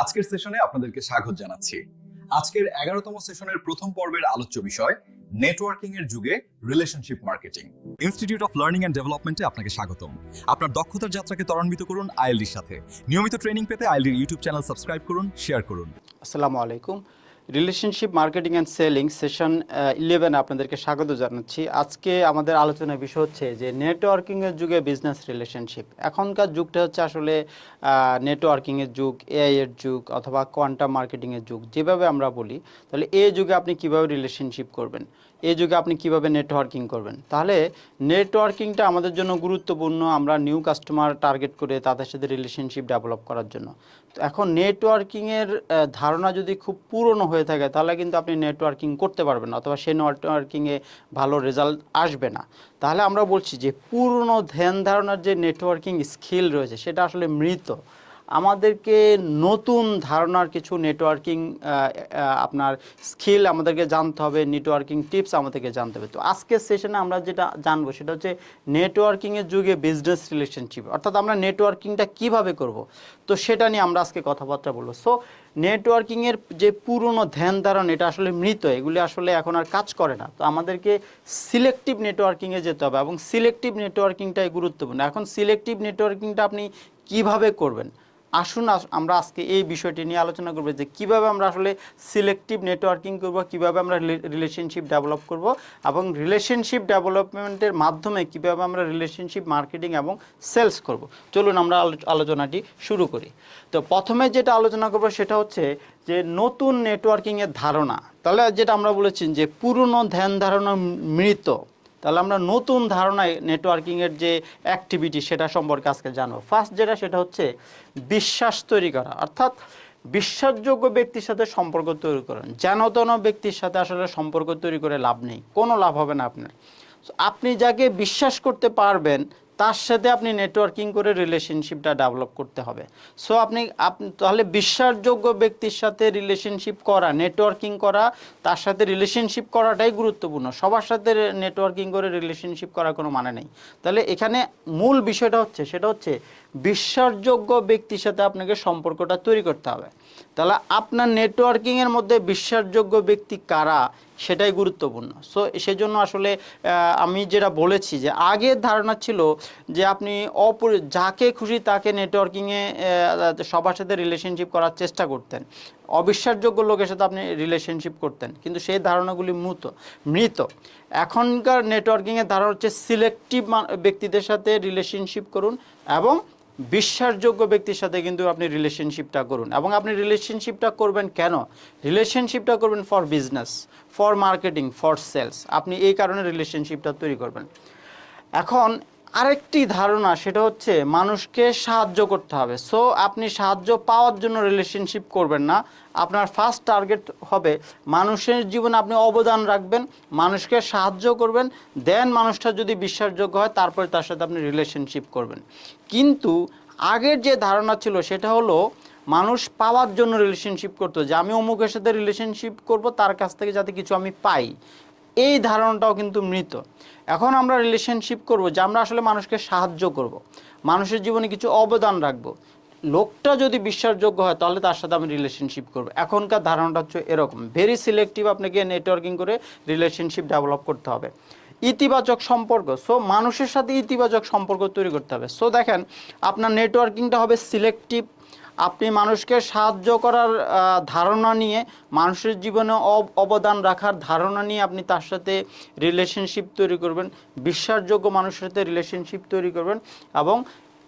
আজকের সেশনে আপনাদেরকে স্বাগত জানাচ্ছি। আজকের এগারোতম সেশনের প্রথম পর্বের আলোচ্য বিষয় নেটওয়ার্কিং এর যুগে relationship marketing institute of learning and ডেভেলপমেন্টে আপনাকে স্বাগতম। আপনার দক্ষতার যাত্রাকে ত্বরান্বিত করুন আইএলডির সাথে। নিয়মিত ট্রেনিং পেতে আইএলডির ইউটিউব চ্যানেল সাবস্ক্রাইব করুন শেয়ার করুন। আসসালামু আলাইকুম। Relationship marketing and selling session eleven আপনাদেরকে স্বাগত জানাচ্ছি। আজকে আমাদের আলোচনার বিষয় হচ্ছে যে নেটওয়ার্কিংয়ের যুগে বিজনেস রিলেশনশিপ এখনকার যুগটা হচ্ছে আসলে নেটওয়ার্কিংয়ের যুগ এআই এর যুগ অথবা কোয়ান্টাম মার্কেটিংয়ের যুগ, যেভাবে আমরা বলি। তাহলে এই যুগে আপনি কীভাবে রিলেশনশিপ করবেন? এই যুগে আপনি কীভাবে নেটওয়ার্কিং করবেন? তাহলে নেটওয়ার্কিংটা আমাদের জন্য গুরুত্বপূর্ণ, আমরা নিউ কাস্টমার টার্গেট করে তাদের সাথে রিলেশনশিপ ডেভেলপ করার জন্য। তো এখন নেটওয়ার্কিংয়ের ধারণা যদি খুব পুরনো হয়ে থাকে, তাহলে কিন্তু আপনি নেটওয়ার্কিং করতে পারবেন না অথবা সেই নেটওয়ার্কিংয়ে ভালো রেজাল্ট আসবে না। তাহলে আমরা বলছি যে পুরনো ধ্যান ধারণার যে নেটওয়ার্কিং স্কিল রয়েছে, সেটা আসলে মৃত। আমাদেরকে নতুন ধারণার কিছু নেটওয়ার্কিং আপনার স্কিল আমাদেরকে জানতে হবে নেটওয়ার্কিং টিপস আমাদেরকে জানতে হবে। তো আজকের সেশনে আমরা যেটা জানব সেটা হচ্ছে নেটওয়ার্কিংয়ের যুগে বিজনেস রিলেশনশিপ অর্থাৎ আমরা নেটওয়ার্কিংটা কীভাবে করব? তো সেটা নিয়ে আমরা আজকে কথাবার্তা বলব। সো নেটওয়ার্কিংয়ের যে পুরনো ধ্যান ধারণ, এটা আসলে মৃত, এগুলি আসলে এখন আর কাজ করে না। তো আমাদেরকে সিলেক্টিভ নেটওয়ার্কিংয়ে যেতে হবে এবং সিলেক্টিভ নেটওয়ার্কিংটাই গুরুত্বপূর্ণ। এখন সিলেক্টিভ নেটওয়ার্কিংটা আপনি কীভাবে করবেন? আসুন, আস- আমরা আজকে এই বিষয়টি নিয়ে আলোচনা করব যে কীভাবে আমরা আসলে সিলেক্টিভ নেটওয়ার্কিং করব, কীভাবে আমরা রিলেশনশিপ ডেভেলপ করব এবং রিলেশনশিপ ডেভেলপমেন্টের মাধ্যমে কীভাবে আমরা রিলেশনশিপ মার্কেটিং এবং সেলস করব। চলুন আমরা আলো- আলোচনাটি শুরু করি। তো প্রথমে যেটা আলোচনা করব সেটা হচ্ছে যে নতুন নেটওয়ার্কিংয়ের ধারণা। তাহলে যেটা আমরা বলেছি যে পুরনো ধ্যান ধারণা মৃত। তাহলে আমরা নতুন ধারণায় নেটওয়ার্কিংয়ের যে অ্যাক্টিভিটি সেটা সম্পর্কে আজকে জানব। ফার্স্ট যেটা, সেটা হচ্ছে বিশ্বাস তৈরি করা। অর্থাৎ বিশ্বাসযোগ্য ব্যক্তির সাথে সম্পর্ক তৈরি করেন যেন তেন ব্যক্তির সাথে আসলে সম্পর্ক তৈরি করে লাভ নেই। কোনো লাভ হবে না আপনার। আপনি যাকে বিশ্বাস করতে পারবেন তার সাথে আপনি নেটওয়ার্কিং করে রিলেশনশিপটা ডেভেলপ করতে হবে। সো আপনি তাহলে বিশ্বাসযোগ্য ব্যক্তির সাথে রিলেশনশিপ করা নেটওয়ার্কিং করা, তার সাথে রিলেশনশিপ করাটাই গুরুত্বপূর্ণ। সবার সাথে নেটওয়ার্কিং করে রিলেশনশিপ করার কোনো মানে নেই। তাহলে এখানে মূল বিষয়টা হচ্ছে, সেটা হচ্ছে, বিশ্বাসযোগ্য ব্যক্তির সাথে আপনাকে সম্পর্কটা তৈরি করতে হবে। তাহলে আপনার নেটওয়ার্কিংয়ের মধ্যে বিশ্বাসযোগ্য ব্যক্তি কারা? সেটাই গুরুত্বপূর্ণ। সো সেজন্য আসলে আমি যেটা বলেছি যে, আগের ধারণা ছিল যে আপনি অপরি, যাকে খুশি তাকে নেটওয়ার্কিংয়ে সবার সাথে রিলেশনশিপ করার চেষ্টা করতেন। অবিশ্বাসযোগ্য লোকের সাথে আপনি রিলেশনশিপ করতেন। কিন্তু সেই ধারণাগুলি মৃত মৃত। এখনকার নেটওয়ার্কিংয়ের ধারণা হচ্ছে সিলেক্টিভ ব্যক্তিদের সাথে রিলেশনশিপ করুন এবং বিশ্বাসযোগ্য ব্যক্তির সাথে কিন্তু আপনি রিলেশনশিপটা করুন। এবং আপনি রিলেশনশিপটা করবেন কেন? রিলেশনশিপটা করবেন for business for marketing for sales আপনি এই কারণে রিলেশনশিপটা তৈরি করবেন। এখন আরেকটি ধারণা, সেটা হচ্ছে মানুষকে সাহায্য করতে হবে। সো আপনি সাহায্য পাওয়ার জন্য রিলেশনশিপ করবেন না। আপনার ফার্স্ট টার্গেট হবে মানুষের জীবনে আপনি অবদান রাখবেন, মানুষকে সাহায্য করবেন দেন মানুষটা যদি বিশ্বাসযোগ্য হয়, তারপরে তার সাথে আপনি রিলেশনশিপ করবেন। কিন্তু আগের যে ধারণা ছিল, সেটা হলো মানুষ পাওয়ার জন্য রিলেশনশিপ করতো, যে আমি অমুকের সাথে রিলেশনশিপ করব, তার কাছ থেকে যাতে কিছু আমি পাই। এই ধারণাটাও কিন্তু মৃত। এখন আমরা রিলেশনশিপ করব যে আমরা আসলে মানুষকে সাহায্য করব। মানুষের জীবনে কিছু অবদান রাখব। লোকটা যদি বিশ্বাসযোগ্য হয়, তাহলে তার সাথে আমি রিলেশনশিপ করব। এখনকার ধারণাটা হচ্ছে এরকম। ভেরি সিলেক্টিভ আপনাকে নেটওয়ার্কিং করে রিলেশনশিপ ডেভেলপ করতে হবে। ইতিবাচক সম্পর্ক। সো মানুষের সাথে ইতিবাচক সম্পর্ক তৈরি করতে হবে। সো দেখেন, আপনার নেটওয়ার্কিংটা হবে সিলেক্টিভ আপনি মানুষকে সাহায্য করার ধারণা নিয়ে মানুষের জীবনে অব- অবদান রাখার ধারণা নিয়ে আপনি তার সাথে রিলেশনশিপ তৈরি করবেন, বিশ্বাসযোগ্য মানুষের সাথে রিলেশনশিপ তৈরি করবেন এবং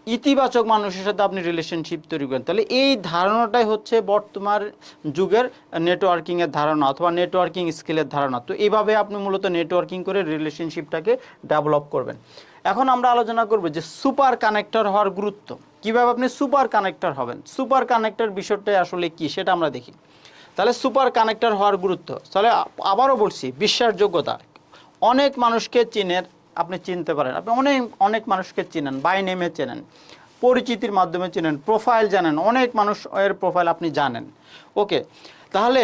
ইতিবাচক মানুষের সাথে আপনি রিলেশনশিপ তৈরি করেন তাহলে এই ধারণাটাই হচ্ছে বর্তমান যুগের নেটওয়ার্কিংয়ের ধারণা অথবা নেটওয়ার্কিং স্কিলের ধারণা। তো এইভাবে আপনি মূলত নেটওয়ার্কিং করে রিলেশনশিপটাকে ডেভেলপ করবেন। এখন আমরা আলোচনা করব যে সুপার কানেক্টর হওয়ার গুরুত্ব। কীভাবে আপনি সুপার কানেক্টর হবেন? সুপার কানেক্টর বিষয়টা আসলে কি সেটা আমরা দেখি। তাহলে সুপার কানেক্টর হওয়ার গুরুত্ব। তাহলে আবারও বলছি, বিশ্বাসযোগ্যতা। অনেক মানুষকে চিনের আপনি চিনতে পারেন। আপনি অনেক অনেক মানুষকে চিনেন, বাই নেমে চেনেন, পরিচিতির মাধ্যমে চেনেন, প্রোফাইল জানেন, অনেক মানুষ এর প্রোফাইল আপনি জানেন। ওকে, তাহলে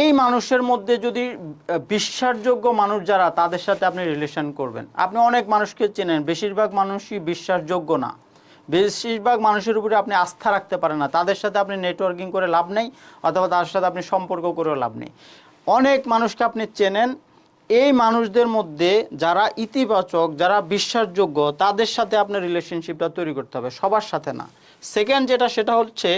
এই মানুষের মধ্যে যদি বিশ্বাসযোগ্য মানুষ যারা, তাদের সাথে আপনি রিলেশন করবেন। আপনি অনেক মানুষকে চেনেন, বেশিরভাগ মানুষই বিশ্বাসযোগ্য না। বেশিরভাগ মানুষের উপরে আপনি আস্থা রাখতে পারেন না। তাদের সাথে আপনি নেটওয়ার্কিং করে লাভ নেই, অথবা তার সাথে আপনি সম্পর্ক করেও লাভ নেই। অনেক মানুষকে আপনি চেনেন, এই মানুষদের মধ্যে যারা ইতিবাচক, যারা বিশ্বাসযোগ্য, তাদের সাথে আপনার রিলেশনশিপটা তৈরি করতে হবে, সবার সাথে না। সেকেন্ড যেটা, সেটা হচ্ছে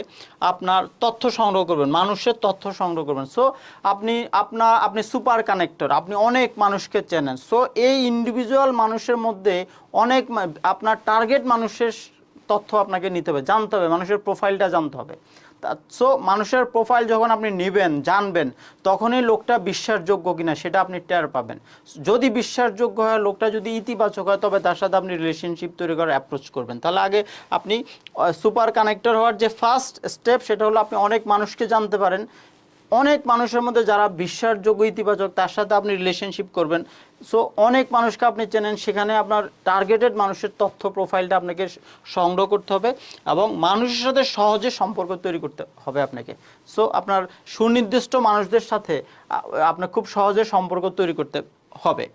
আপনার তথ্য সংগ্রহ করবেন, মানুষের তথ্য সংগ্রহ করবেন। সো আপনি আপনার আপনি সুপার কানেক্টর আপনি অনেক মানুষকে চেনেন। সো এই ইন্ডিভিজুয়াল মানুষের মধ্যে অনেক আপনার টার্গেট মানুষের তথ্য আপনাকে নিতে হবে, জানতে হবে, মানুষের প্রোফাইলটা জানতে হবে। সো মানুষের প্রোফাইল যখন আপনি নেবেন, জানবেন, তখনই লোকটা বিশ্বাসযোগ্য কিনা সেটা আপনি টের পাবেন। যদি বিশ্বাসযোগ্য হয়, লোকটা যদি ইতিবাচক হয়, তবে তার সাথে আপনি রিলেশনশিপ তৈরি করার অ্যাপ্রোচ করবেন। তাহলে আগে আপনি সুপার কানেক্টর হওয়ার যে ফার্স্ট স্টেপ সেটা হলো আপনি অনেক মানুষকে জানতে পারেন অনেক মানুষের মধ্যে যারা বিশ্বাসযোগ্য, ইতিবাচক, তার সাথে আপনি রিলেশনশিপ করবেন। সো অনেক মানুষকে আপনি চেনেন, সেখানে আপনার টার্গেটেড মানুষের তথ্য প্রোফাইলটা আপনাকে সংগ্রহ করতে হবে এবং মানুষের সাথে সহজে সম্পর্ক তৈরি করতে হবে আপনাকে। সো আপনার সুনির্দিষ্ট মানুষদের সাথে আপনার খুব সহজে সম্পর্ক তৈরি করতে হবে।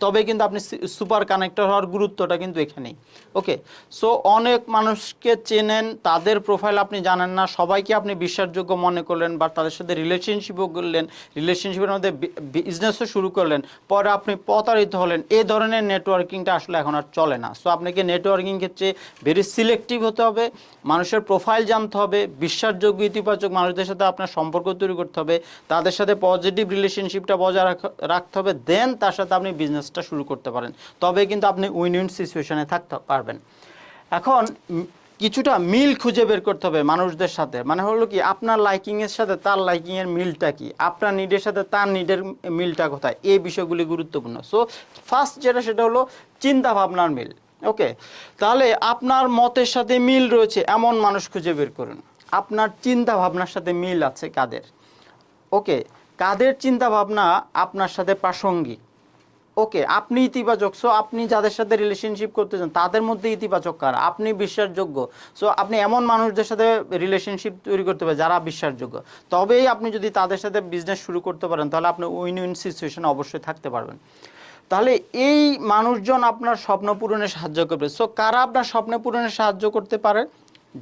তবে কিন্তু আপনি সুপার কানেক্টর হওয়ার গুরুত্বটা কিন্তু এখানেই। ওকে, সো অনেক মানুষকে চেনেন, তাদের প্রোফাইল আপনি জানেন না, সবাইকে আপনি বিশ্বাসযোগ্য মনে করলেন বা তাদের সাথে রিলেশনশিপও করলেন, রিলেশনশিপের মধ্যে বিজনেসও শুরু করলেন, পরে আপনি প্রতারিত হলেন এই ধরনের নেটওয়ার্কিংটা আসলে এখন আর চলে না। সো আপনাকে নেটওয়ার্কিং ক্ষেত্রে ভেরি সিলেক্টিভ হতে হবে, মানুষের প্রোফাইল জানতে হবে, বিশ্বাসযোগ্য ইতিবাচক মানুষদের সাথে আপনার সম্পর্ক তৈরি করতে হবে, তাদের সাথে পজিটিভ রিলেশনশিপটা বজায় রাখ- রাখতে হবে দেন তার সাথে আপনি বিজনেসটা শুরু করতে পারেন। তবে কিন্তু আপনি উইন উইন সিচুয়েশনে থাকতে পারবেন। এখন কিছুটা মিল খুঁজে বের করতে হবে মানুষদের সাথে। মানে হলো কি, আপনার লাইকিং এর সাথে তার লাইকিং এর মিলটা কি? আপনার নিডের সাথে তার নিডের মিলটা কোথায়? এই বিষয়গুলি গুরুত্বপূর্ণ। সো ফার্স্ট যেটা, সেটা হলো চিন্তা ভাবনার মিল। ওকে তাহলে আপনার মতের সাথে মিল রয়েছে, এমন মানুষ খুঁজে বের করুন। আপনার চিন্তা ভাবনার সাথে মিল আছে কাদের? ওকে কাদের চিন্তা ভাবনা আপনার সাথে প্রাসঙ্গিক? ওকে, আপনি ইতিবাচক সো আপনি যাদের সাথে রিলেশনশিপ করতে চান, তাদের মধ্যে ইতিবাচক কার? আপনি বিশ্বাসযোগ্য সো আপনি এমন মানুষদের সাথে রিলেশনশিপ তৈরি করতে পারেন যারা বিশ্বাসযোগ্য। তবেই আপনি যদি তাদের সাথে বিজনেস শুরু করতে পারেন, তাহলে আপনি উইন উইন সিচুয়েশনে অবশ্যই থাকতে পারবেন। তাহলে এই মানুষজন আপনার স্বপ্ন পূরণে সাহায্য করবে। সো কারা আপনার স্বপ্ন পূরণে সাহায্য করতে পারে?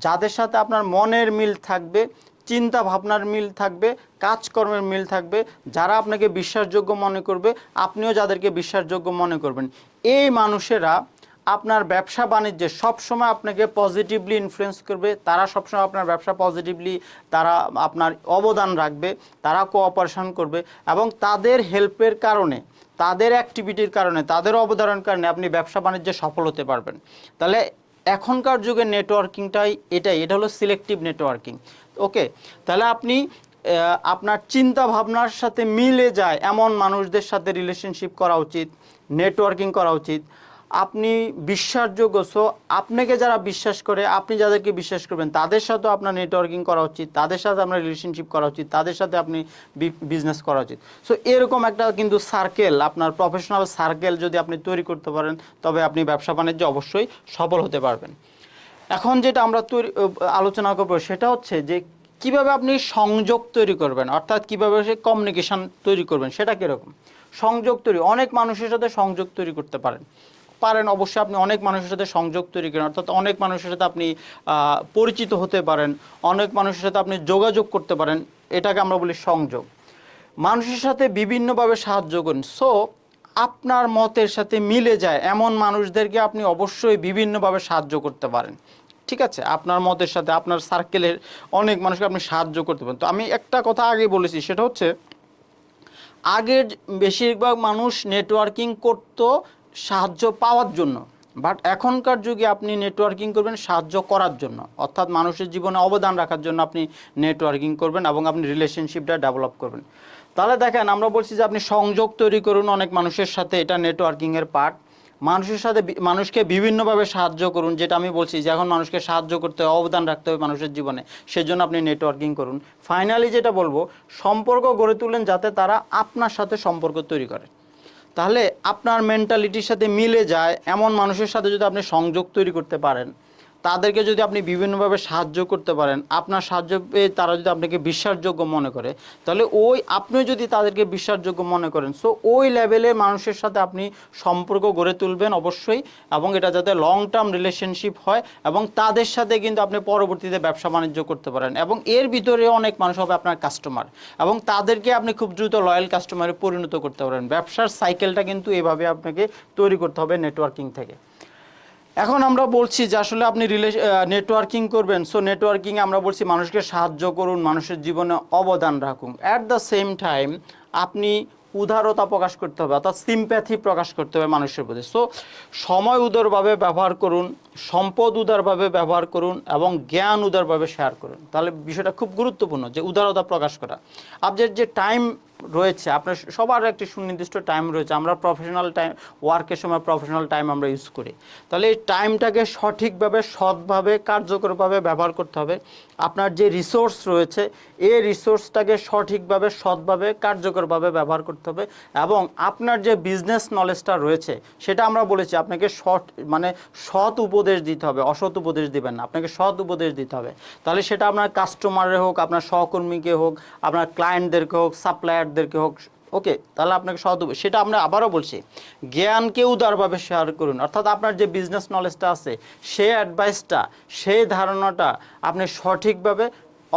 যাদের সাথে আপনার মনের মিল থাকবে চিন্তা ভাবনার মিল থাকবে, কাজকর্মের মিল থাকবে, যারা আপনাকে বিশ্বাসযোগ্য মনে করবে, আপনিও যাদেরকে বিশ্বাসযোগ্য মনে করবেন। এই মানুষেরা আপনার ব্যবসা বাণিজ্যে সবসময় আপনাকে পজিটিভলি ইনফ্লুয়েন্স করবে, তারা সবসময় আপনার ব্যবসা পজিটিভলি তারা আপনার অবদান রাখবে, তারা কোঅপারেশন করবে এবং তাদের হেল্পের কারণে, তাদের অ্যাক্টিভিটির কারণে, তাদের অবদানের কারণে আপনি ব্যবসা বাণিজ্যে সফল হতে পারবেন। তাহলে এখনকার যুগে নেটওয়ার্কিংটাই এটাই, এটা হলো সিলেক্টিভ নেটওয়ার্কিং ওকে তাহলে আপনি আপনার চিন্তা ভাবনার সাথে মিলে যায় এমন মানুষদের সাথে রিলেশনশিপ করা উচিত নেটওয়ার্কিং করা উচিত। আপনি বিশ্বাসযোগ্য সো আপনাকে যারা বিশ্বাস করে, আপনি যাদেরকে বিশ্বাস করবেন, তাদের সাথেও আপনার নেটওয়ার্কিং করা উচিত, তাদের সাথে আপনার রিলেশনশিপ করা উচিত, তাদের সাথে আপনি বিজনেস করা উচিত। সো এরকম একটা কিন্তু সার্কেল আপনার প্রফেশনাল সার্কেল যদি আপনি তৈরি করতে পারেন, তবে আপনি ব্যবসা বাণিজ্যে অবশ্যই সফল হতে পারবেন। এখন যেটা আমরা তৈরি আলোচনা করব সেটা হচ্ছে যে কীভাবে আপনি সংযোগ তৈরি করবেন, অর্থাৎ কীভাবে সে কমিউনিকেশান তৈরি করবেন, সেটা কীরকম? সংযোগ তৈরি, অনেক মানুষের সাথে সংযোগ তৈরি করতে পারেন। পারেন অবশ্যই আপনি অনেক মানুষের সাথে সংযোগ তৈরি করেন, অর্থাৎ অনেক মানুষের সাথে আপনি পরিচিত হতে পারেন, অনেক মানুষের সাথে আপনি যোগাযোগ করতে পারেন, এটাকে আমরা বলি সংযোগ। মানুষের সাথে বিভিন্নভাবে সাহায্য করুন। সো আপনার মতের সাথে মিলে যায়, এমন মানুষদেরকে আপনি অবশ্যই বিভিন্নভাবে সাহায্য করতে পারেন। ঠিক আছে? আপনার মতের সাথে, আপনার সার্কেলের অনেক মানুষকে আপনি সাহায্য করতে পারেন। তো আমি একটা কথা আগে বলেছি, সেটা হচ্ছে, আগের বেশিরভাগ মানুষ নেটওয়ার্কিং করতো সাহায্য পাওয়ার জন্য। বাট এখনকার যুগে আপনি নেটওয়ার্কিং করবেন সাহায্য করার জন্য। অর্থাৎ মানুষের জীবনে অবদান রাখার জন্য আপনি নেটওয়ার্কিং করবেন এবং আপনি রিলেশনশিপটা ডেভেলপ করবেন। তাহলে দেখেন, আমরা বলছি যে আপনি সংযোগ তৈরি করুন অনেক মানুষের সাথে, এটা নেটওয়ার্কিংয়ের পার্ট মানুষের সাথে মানুষকে বিভিন্নভাবে সাহায্য করুন, যেটা আমি বলছি যে এখন মানুষকে সাহায্য করতে হবে অবদান রাখতে হবে মানুষের জীবনে, সেজন্য আপনি নেটওয়ার্কিং করুন। ফাইনালি যেটা বলব, সম্পর্ক গড়ে তুলেন যাতে তারা আপনার সাথে সম্পর্ক তৈরি করে। তাহলে আপনার মেন্টালিটির সাথে মিলে যায়, এমন মানুষের সাথে যদি আপনি সংযোগ তৈরি করতে পারেন। তাদেরকে যদি আপনি বিভিন্নভাবে সাহায্য করতে পারেন, আপনার সাহায্য পেয়ে তারা যদি আপনাকে বিশ্বাসযোগ্য মনে করে, তাহলে ওই আপনিও যদি তাদেরকে বিশ্বাসযোগ্য মনে করেন সো ওই লেভেলের মানুষের সাথে আপনি সম্পর্ক গড়ে তুলবেন অবশ্যই, এবং এটা যাতে লং টার্ম রিলেশনশিপ হয়, এবং তাদের সাথে কিন্তু আপনি পরবর্তীতে ব্যবসা বাণিজ্য করতে পারেন, এবং এর ভিতরে অনেক মানুষ হবে আপনার কাস্টমার এবং তাদেরকে আপনি খুব দ্রুত লয়াল কাস্টমারে পরিণত করতে পারেন। ব্যবসার সাইকেলটা কিন্তু এভাবে আপনাকে তৈরি করতে হবে নেটওয়ার্কিং থেকে। এখন আমরা বলছি যে আসলে আপনি রিলে নেটওয়ার্কিং করবেন। সো নেটওয়ার্কিং আমরা বলছি মানুষকে সাহায্য করুন, মানুষের জীবনে অবদান রাখুন। অ্যাট দ্য সেম টাইম আপনি উদারতা প্রকাশ করতে হবে, অর্থাৎ সিম্প্যাথি প্রকাশ করতে হবে মানুষের প্রতি। সো সময় উদারভাবে ব্যবহার করুন সম্পদ উদারভাবে ব্যবহার করুন এবং জ্ঞান উদারভাবে শেয়ার করুন। তাহলে বিষয়টা খুব গুরুত্বপূর্ণ যে উদারতা প্রকাশ করা। আপনার যে টাইম রয়েছে, আপনার সবার একটি সুনির্দিষ্ট টাইম রয়েছে। আমরা প্রফেশনাল টাইম ওয়ার্কের সময় প্রফেশনাল টাইম আমরা ইউজ করি। তাহলে এই টাইমটাকে সঠিকভাবে, সৎভাবে, কার্যকরভাবে ব্যবহার করতে হবে। আপনার যে রিসোর্স রয়েছে, এই রিসোর্সটাকে সঠিকভাবে, সৎভাবে, কার্যকরভাবে ব্যবহার করতে হবে এবং আপনার যে বিজনেস নলেজটা রয়েছে, সেটা আমরা বলেছি, আপনাকে সৎ মানে সৎ উপদেশ দিতে হবে, অসৎ উপদেশ দিবেন না, আপনাকে সৎ উপদেশ দিতে হবে। তাহলে সেটা আপনার কাস্টমারে হোক, আপনার সহকর্মীকে হোক, আপনার ক্লায়েন্টদেরকে হোক সাপ্লায়ারদেরকে হোক ওকে তাহলে আপনাকে সৎ সেটা আমরা আবারও বলছি, জ্ঞানকে উদারভাবে শেয়ার করুন। অর্থাৎ আপনার যে বিজনেস নলেজটা আছে সেই অ্যাডভাইসটা সেই ধারণাটা আপনি সঠিকভাবে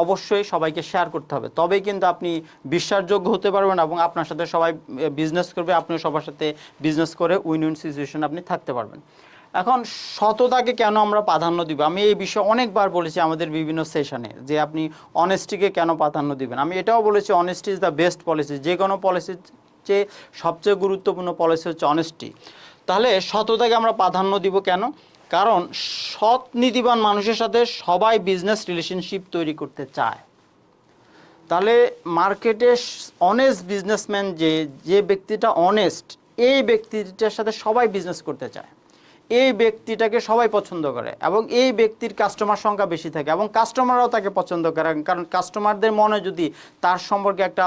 অবশ্যই সবাইকে শেয়ার করতে হবে। তবেই কিন্তু আপনি বিশ্বাসযোগ্য হতে পারবেন এবং আপনার সাথে সবাই বিজনেস করবে, আপনিও সবার সাথে বিজনেস করে উইন উইন সিচুয়েশন আপনি থাকতে পারবেন। এখন সততাকে কেন আমরা প্রাধান্য দিব? আমি এই বিষয়ে অনেকবার বলেছি আমাদের বিভিন্ন সেশনে যে আপনি অনেস্টিকে কেন প্রাধান্য দিবেন? আমি এটাও বলেছি honesty is the best policy যে কোনো পলিসির চেয়ে সবচেয়ে গুরুত্বপূর্ণ পলিসি হচ্ছে অনেস্টি তাহলে সততাকে আমরা প্রাধান্য দিব কেন? কারণ সৎ নীতিবান মানুষের সাথে সবাই বিজনেস রিলেশনশিপ তৈরি করতে চায়। তাহলে মার্কেটে অনেস্ট বিজনেসম্যান যে যে ব্যক্তিটা অনেস্ট এই ব্যক্তিটার সাথে সবাই বিজনেস করতে চায়। এই ব্যক্তিটাকে সবাই পছন্দ করে এবং এই ব্যক্তির কাস্টমার সংখ্যা বেশি থাকে এবং কাস্টমাররাও তাকে পছন্দ করে। কারণ কাস্টমারদের মনে যদি তার সম্পর্কে একটা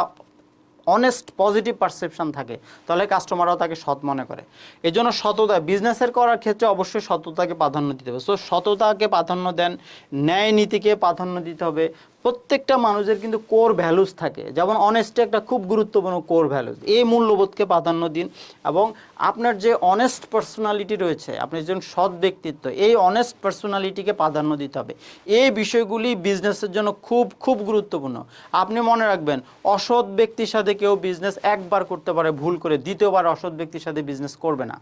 অনেস্ট পজিটিভ পারসেপশন থাকে, তাহলে কাস্টমাররাও তাকে সৎ মনে করে। এই জন্য সততা বিজনেসের করার ক্ষেত্রে অবশ্যই সততাকে প্রাধান্য দিতে হবে। সো সততাকে প্রাধান্য দেন ন্যায় নীতিকে প্রাধান্য দিতে হবে প্রত্যেকটা মানুষের কিন্তু কোর ভ্যালুস থাকে। যেমন অনেস্টি একটা খুব গুরুত্বপূর্ণ কোর ভ্যালুস এই মূল্যবোধকে প্রাধান্য দিন এবং আপনার যে অনেস্ট পার্সোনালিটি রয়েছে, আপনি একজন সৎ ব্যক্তিত্ব, এই অনেস্ট পার্সোনালিটিকে প্রাধান্য দিতে হবে। এই বিষয়গুলি বিজনেসের জন্য খুব খুব গুরুত্বপূর্ণ। আপনি মনে রাখবেন, অসৎ ব্যক্তির সাথে কেউ বিজনেস একবার করতে পারে, ভুল করে দ্বিতীয়বার অসৎ ব্যক্তির সাথে বিজনেস করবে না।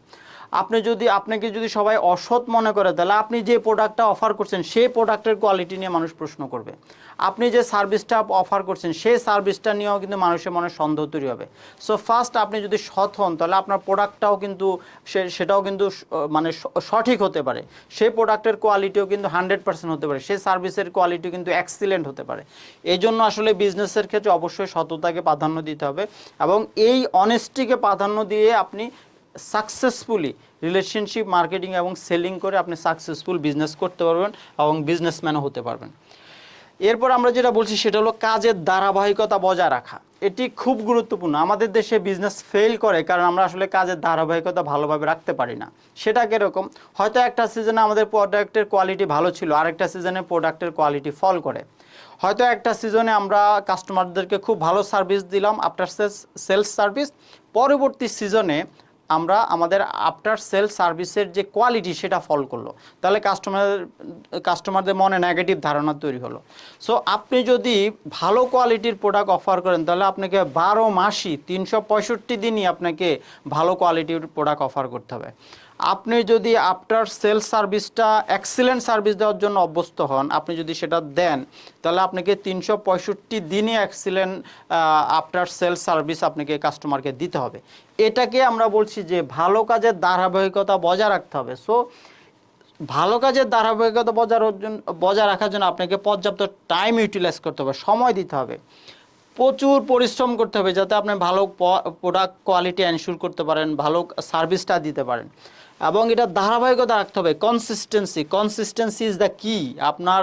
আপনি যদি, আপনাকে যদি সবাই অসৎ মনে করে, তাহলে আপনি যে প্রোডাক্টটা অফার করছেন, সেই প্রোডাক্টের কোয়ালিটি নিয়ে মানুষ প্রশ্ন করবে। আপনি যে সার্ভিসটা অফার করছেন, সেই সার্ভিসটা নিয়েও কিন্তু মানুষের মনে সন্দেহ তৈরি হবে। সো ফার্স্ট আপনি যদি সৎ হন, তাহলে আপনার প্রোডাক্টটাও কিন্তু সেটাও কিন্তু মানে সঠিক হতে পারে। সেই প্রোডাক্টের কোয়ালিটিও কিন্তু হান্ড্রেড পার্সেন্ট হতে পারে। সেই সার্ভিসের কোয়ালিটি কিন্তু এক্সিলেন্ট হতে পারে। এই জন্য আসলে বিজনেসের ক্ষেত্রে অবশ্যই সততাকে প্রাধান্য দিতে হবে এবং এই অনেস্টিকে প্রাধান্য দিয়ে আপনি সাকসেসফুলি রিলেশনশিপ মার্কেটিং এবং সেলিং করে আপনি সাকসেসফুল বিজনেস করতে পারবেন এবং বিজনেসম্যানও হতে পারবেন। এরপর আমরা যেটা বলছি সেটা হলো কাজের ধারাবাহিকতা বজায় রাখা। এটি খুব গুরুত্বপূর্ণ। আমাদের দেশে বিজনেস ফেল করে কারণ আমরা আসলে কাজের ধারাবাহিকতা ভালোভাবে রাখতে পারি না। সেটা কীরকম? হয়তো একটা সিজনে আমাদের প্রোডাক্টের কোয়ালিটি ভালো ছিল, আরেকটা সিজনে প্রোডাক্টের কোয়ালিটি ফল করে। হয়তো একটা সিজনে আমরা কাস্টমারদেরকে খুব ভালো সার্ভিস দিলাম আফটার সেলস সার্ভিস পরবর্তী সিজনে আমরা আমাদের আফটার সেল সার্ভিসের যে কোয়ালিটি সেটা ফল করল। তাহলে কাস্টমার কাস্টমারদের মনে নেগেটিভ ধারণা তৈরি হলো। সো আপনি যদি ভালো কোয়ালিটির প্রোডাক্ট অফার করেন, তাহলে আপনাকে বারো মাসই তিনশো পঁয়ষট্টি দিনই আপনাকে ভালো কোয়ালিটির প্রোডাক্ট অফার করতে হবে। আপনি যদি আফটার সেল সার্ভিসটা এক্সিলেন্ট সার্ভিস দেওয়ার জন্য অভ্যস্ত হন, আপনি যদি সেটা দেন, তাহলে আপনাকে তিনশো পঁয়ষট্টি দিনই এক্সিলেন্ট আফটার সেল সার্ভিস আপনাকে কাস্টমারকে দিতে হবে। এটাকে আমরা বলছি যে ভালো কাজের ধারাবাহিকতা বজায় রাখতে হবে। সো ভালো কাজের ধারাবাহিকতা বজায় জন্য, বজায় রাখার জন্য আপনাকে পর্যাপ্ত টাইম ইউটিলাইজ করতে হবে, সময় দিতে হবে। প্রচুর পরিশ্রম করতে হবে যাতে আপনি ভালো প্রোডাক্ট কোয়ালিটি এনশিওর করতে পারেন, ভালো সার্ভিসটা দিতে পারেন। এবং এটা ধারাবাহিকতা রাখতে হবে। কনসিস্টেন্সি কনসিস্টেন্সি ইজ দ্য কি আপনার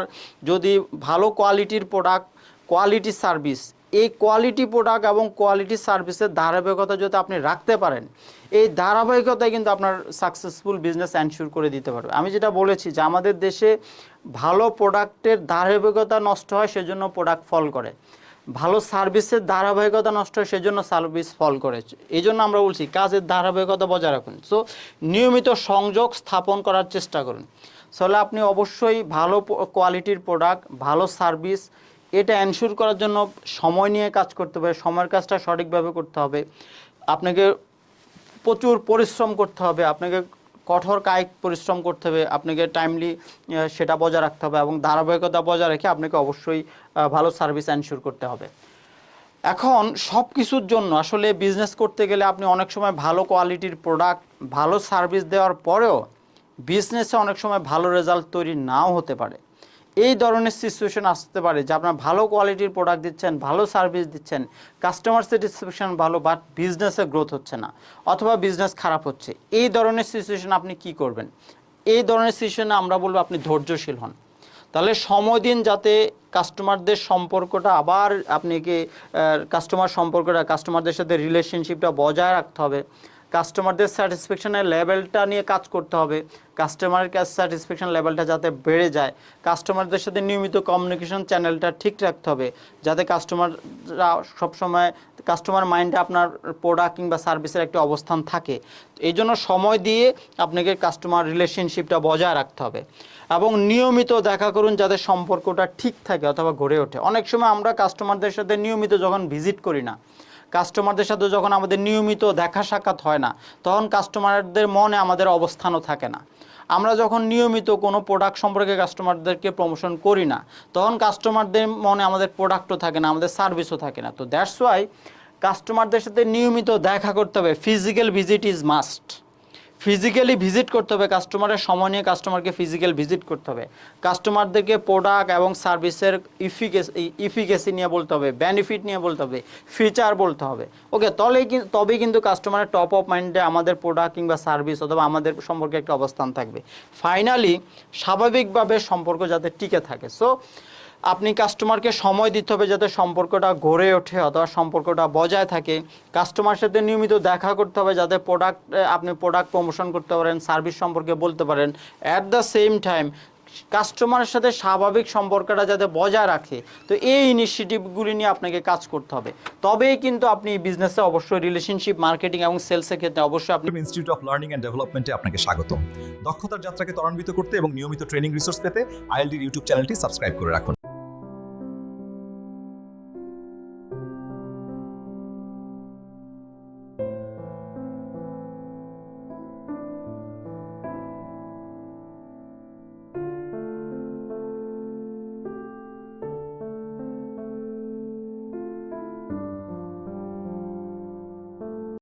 যদি ভালো কোয়ালিটির প্রোডাক্ট কোয়ালিটি সার্ভিস এই কোয়ালিটি প্রোডাক্ট এবং কোয়ালিটি সার্ভিসের ধারাবাহিকতা যদি আপনি রাখতে পারেন, এই ধারাবাহিকতায় কিন্তু আপনার সাকসেসফুল বিজনেস অ্যানশিওর করে দিতে পারবে। আমি যেটা বলেছি যে আমাদের দেশে ভালো প্রোডাক্টের ধারাবাহিকতা নষ্ট হয়, সেজন্য প্রোডাক্ট ফল করে। ভালো সার্ভিসের ধারাবাহিকতা নষ্ট হয় সেই জন্য সার্ভিস ফল করে এই জন্য আমরা বলছি, কাজের ধারাবাহিকতা বজায় রাখুন। সো নিয়মিত সংযোগ স্থাপন করার চেষ্টা করুন। তাহলে আপনি অবশ্যই ভালো কোয়ালিটির প্রোডাক্ট ভালো সার্ভিস, এটা এনশিওর করার জন্য সময় নিয়ে কাজ করতে হবে, সময়ের কাজটা সঠিকভাবে করতে হবে। আপনাকে প্রচুর পরিশ্রম করতে হবে, আপনাকে কঠোর কায়িক পরিশ্রম করতে হবে, আপনাকে টাইমলি সেটা বজায় রাখতে হবে এবং ধারাবাহিকতা বজায় রেখে আপনাকে অবশ্যই ভালো সার্ভিস এনশিওর করতে হবে। এখন সব কিছুর জন্য আসলে বিজনেস করতে গেলে আপনি অনেক সময় ভালো কোয়ালিটির প্রোডাক্ট ভালো সার্ভিস দেওয়ার পরেও বিজনেসে অনেক সময় ভালো রেজাল্ট তৈরি নাও হতে পারে। এই ধরনের সিচুয়েশন আসতে পারে যে আপনার ভালো কোয়ালিটির প্রোডাক্ট দিচ্ছেন, ভালো সার্ভিস দিচ্ছেন কাস্টমার স্যাটিসফ্যাকশন ভালো বাট বিজনেসে গ্রোথ হচ্ছে না অথবা বিজনেস খারাপ হচ্ছে। এই ধরনের সিচুয়েশন আপনি কি করবেন? এই ধরনের সিচুয়েশনে আমরা বলব আপনি ধৈর্যশীল হন। তাহলে সময় দিন যাতে কাস্টমারদের সম্পর্কটা আবার আপনাকে কাস্টমার সম্পর্কটা কাস্টমারদের সাথে রিলেশনশিপটা বজায় রাখতে হবে। কাস্টমারদের স্যাটিসফ্যাকশনের লেভেলটা নিয়ে কাজ করতে হবে। কাস্টমারের কাছে স্যাটিসফ্যাকশন লেভেলটা যাতে বেড়ে যায়, কাস্টমারদের সাথে নিয়মিত কমিউনিকেশন চ্যানেলটা ঠিক রাখতে হবে, যাতে কাস্টমাররা সবসময় কাস্টমার মাইন্ডে আপনার প্রোডাক্ট কিংবা সার্ভিসের একটা অবস্থান থাকে। এই জন্য সময় দিয়ে আপনাকে কাস্টমার রিলেশনশিপটা বজায় রাখতে হবে এবং নিয়মিত দেখা করুন যাতে সম্পর্কটা ঠিক থাকে অথবা গড়ে ওঠে। অনেক সময় আমরা কাস্টমারদের সাথে নিয়মিত যখন ভিজিট করি না কাস্টমারদের সাথে যখন আমাদের নিয়মিত দেখা সাক্ষাৎ হয় না, তখন কাস্টমারদের মনে আমাদের অবস্থানও থাকে না। আমরা যখন নিয়মিত কোনো প্রোডাক্ট সম্পর্কে কাস্টমারদেরকে প্রমোশন করি না, তখন কাস্টমারদের মনে আমাদের প্রোডাক্টও থাকে না, আমাদের সার্ভিসও থাকে না। তো দ্যাটস ওয়াই কাস্টমারদের সাথে নিয়মিত দেখা করতে হবে। Physical visit is must physically visit করতে হবে। কাস্টমারের সময় নিয়ে কাস্টমারকে ফিজিক্যাল ভিজিট করতে হবে। কাস্টমারদেরকে প্রোডাক্ট এবং সার্ভিসের ইফিকেসি ইফিকেসি নিয়ে বলতে হবে বেনিফিট নিয়ে বলতে হবে ফিচার বলতে হবে। ওকে তবেই তবেই কিন্তু কাস্টমারের টপ অফ মাইন্ডে আমাদের প্রোডাক্ট কিংবা সার্ভিস অথবা আমাদের সম্পর্কে একটা অবস্থান থাকবে। ফাইনালি স্বাভাবিকভাবে সম্পর্ক যাতে টিকে থাকে। সো আপনি কাস্টমারকে সময় দিতে হবে যাতে সম্পর্কটা গড়ে ওঠে অথবা সম্পর্কটা বজায় থাকে। কাস্টমার সাথে নিয়মিত দেখা করতে হবে যাতে প্রোডাক্ট আপনি প্রোডাক্ট প্রমোশন করতে পারেন সার্ভিস সম্পর্কে বলতে পারেন। অ্যাট দ্য সেম টাইম কাস্টমারের সাথে স্বাভাবিক সম্পর্কটা যাতে বজায় রাখে। তো এই ইনিশিয়েটিভগুলি নিয়ে আপনাকে কাজ করতে হবে। তবেই কিন্তু আপনি বিজনেসে অবশ্যই রিলেশনশিপ মার্কেটিং এবং সেলসের ক্ষেত্রে অবশ্যই আপনি ইনস্টিটিউট অফ লার্নিং অ্যান্ড ডেভেলপমেন্টে আপনাকে স্বাগতম। দক্ষতার যাত্রাকে ত্বরান্বিত করতে এবং নিয়মিত ট্রেনিং রিসোর্স পেতে আইএলডির ইউটিউব চ্যানেলটি সাবস্ক্রাইব করে রাখুন।